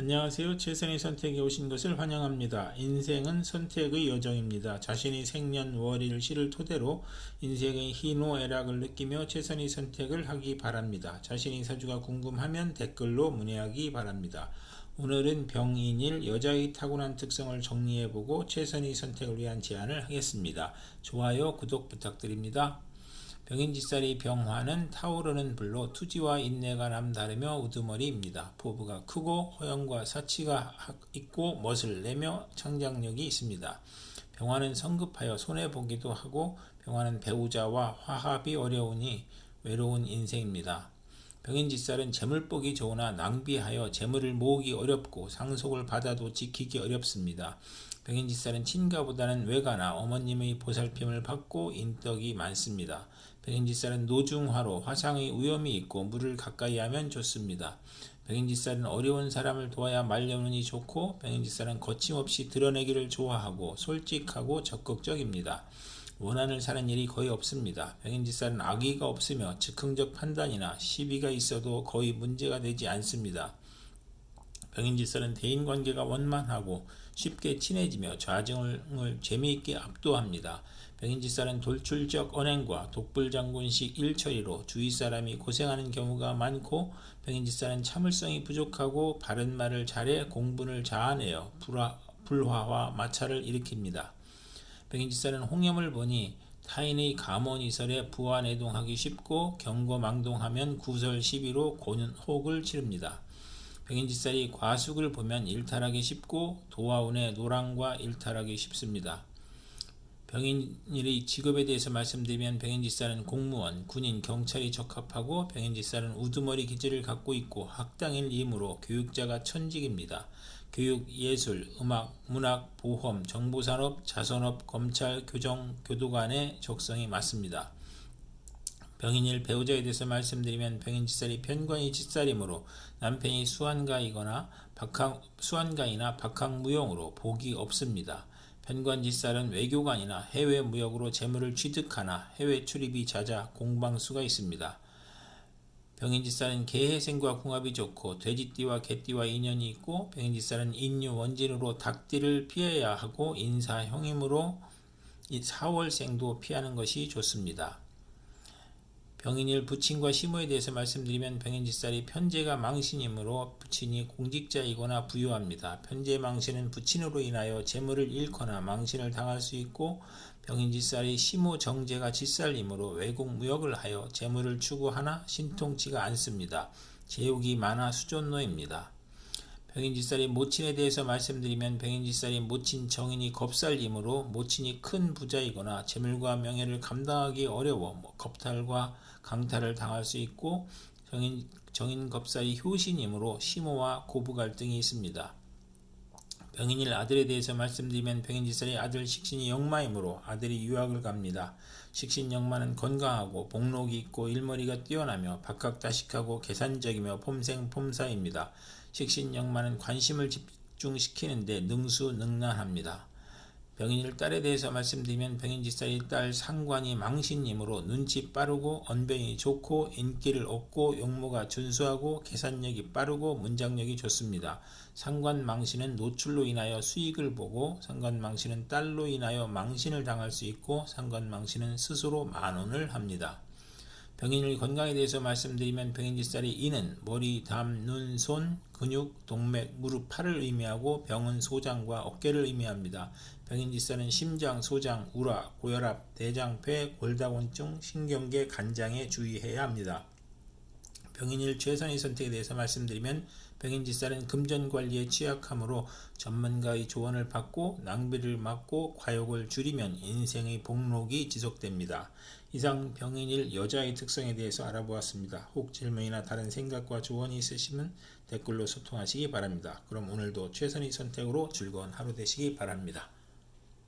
안녕하세요. 최선의 선택에 오신 것을 환영합니다. 인생은 선택의 여정입니다. 자신의 생년월일 시를 토대로 인생의 희노애락을 느끼며 최선의 선택을 하기 바랍니다. 자신의 사주가 궁금하면 댓글로 문의하기 바랍니다. 오늘은 병인일 여자의 타고난 특성을 정리해보고 최선의 선택을 위한 제안을 하겠습니다. 좋아요, 구독 부탁드립니다. 병인지살이 병화는 타오르는 불로 투지와 인내가 남다르며 우두머리입니다. 포부가 크고 허영과 사치가 있고 멋을 내며 창작력이 있습니다. 병화는 성급하여 손해보기도 하고 병화는 배우자와 화합이 어려우니 외로운 인생입니다. 병인지살은 재물 보기 좋으나 낭비하여 재물을 모으기 어렵고 상속을 받아도 지키기 어렵습니다. 병인지살은 친가보다는 외가나 어머님의 보살핌을 받고 인덕이 많습니다. 백인지살은 노중화로 화상의 위험이 있고 물을 가까이 하면 좋습니다. 백인지살은 어려운 사람을 도와야 말려는이 좋고 백인지살은 거침없이 드러내기를 좋아하고 솔직하고 적극적입니다. 원한을 사는 일이 거의 없습니다. 백인지살은 악의가 없으며 즉흥적 판단이나 시비가 있어도 거의 문제가 되지 않습니다. 병인지살은 대인관계가 원만하고 쉽게 친해지며 좌정을 재미있게 압도합니다. 병인지살은 돌출적 언행과 독불장군식 일처리로 주위 사람이 고생하는 경우가 많고 병인지살은 참을성이 부족하고 바른 말을 잘해 공분을 자아내어 불화, 불화와 마찰을 일으킵니다. 병인지살은 홍염을 보니 타인의 감언이설에 부안해동하기 쉽고 경거망동하면 구설 시비로 고는 혹을 치릅니다. 병인지살이 과숙을 보면 일탈하기 쉽고 도화운의 노랑과 일탈하기 쉽습니다. 병인일의 직업에 대해서 말씀드리면 병인지살은 공무원, 군인, 경찰이 적합하고 병인지살은 우두머리 기질을 갖고 있고 학당일이므로 교육자가 천직입니다. 교육, 예술, 음악, 문학, 보험, 정보산업, 자선업, 검찰, 교정, 교도관의 적성이 맞습니다. 병인일 배우자에 대해서 말씀드리면 병인지살이 편관이 짓살이므로 남편이 수환가이거나 박학, 수환가이나 박학무용으로 복이 없습니다. 편관지살은 외교관이나 해외 무역으로 재물을 취득하나 해외 출입이 잦아 공방수가 있습니다. 병인지살은 개해생과 궁합이 좋고 돼지띠와 개띠와 인연이 있고 병인지살은 인유 원진으로 닭띠를 피해야 하고 인사형이므로 4월생도 피하는 것이 좋습니다. 병인일 부친과 시모에 대해서 말씀드리면 병인지살이 편제가 망신이므로 부친이 공직자이거나 부유합니다. 편제 망신은 부친으로 인하여 재물을 잃거나 망신을 당할 수 있고 병인지살이 시모 정제가 지살이므로 외국 무역을 하여 재물을 추구하나 신통치가 않습니다. 제욕이 많아 수존노입니다. 병인지살이 모친에 대해서 말씀드리면 병인지살이 모친 정인이 겁살이므로 모친이 큰 부자이거나 재물과 명예를 감당하기 어려워 뭐 겁탈과 강탈을 당할 수 있고 정인, 정인 겁살이 효신이므로 심호와 고부 갈등이 있습니다. 병인일 아들에 대해서 말씀드리면 병인지살이 아들 식신이 영마이므로 아들이 유학을 갑니다. 식신 영마는 건강하고 복록이 있고 일머리가 뛰어나며 박학다식하고 계산적이며 폼생 폼사입니다. 식신 영마는 관심을 집중시키는데 능수능란합니다. 병인일 딸에 대해서 말씀드리면 병인지살이 딸 상관이 망신이므로 눈치 빠르고 언변이 좋고 인기를 얻고 용모가 준수하고 계산력이 빠르고 문장력이 좋습니다. 상관 망신은 노출로 인하여 수익을 보고 상관 망신은 딸로 인하여 망신을 당할 수 있고 상관 망신은 스스로 만원을 합니다. 병인의 건강에 대해서 말씀드리면 병인지살이 이는 머리, 담, 눈, 손, 근육, 동맥, 무릎, 팔을 의미하고 병은 소장과 어깨를 의미합니다. 병인지살은 심장, 소장, 우라, 고혈압, 대장, 폐, 골다공증, 신경계, 간장에 주의해야 합니다. 병인일 최선의 선택에 대해서 말씀드리면 병인지살은 금전 관리에 취약하므로 전문가의 조언을 받고 낭비를 막고 과욕을 줄이면 인생의 복록이 지속됩니다. 이상 병인일 여자의 특성에 대해서 알아보았습니다. 혹 질문이나 다른 생각과 조언이 있으시면 댓글로 소통하시기 바랍니다. 그럼 오늘도 최선의 선택으로 즐거운 하루 되시기 바랍니다.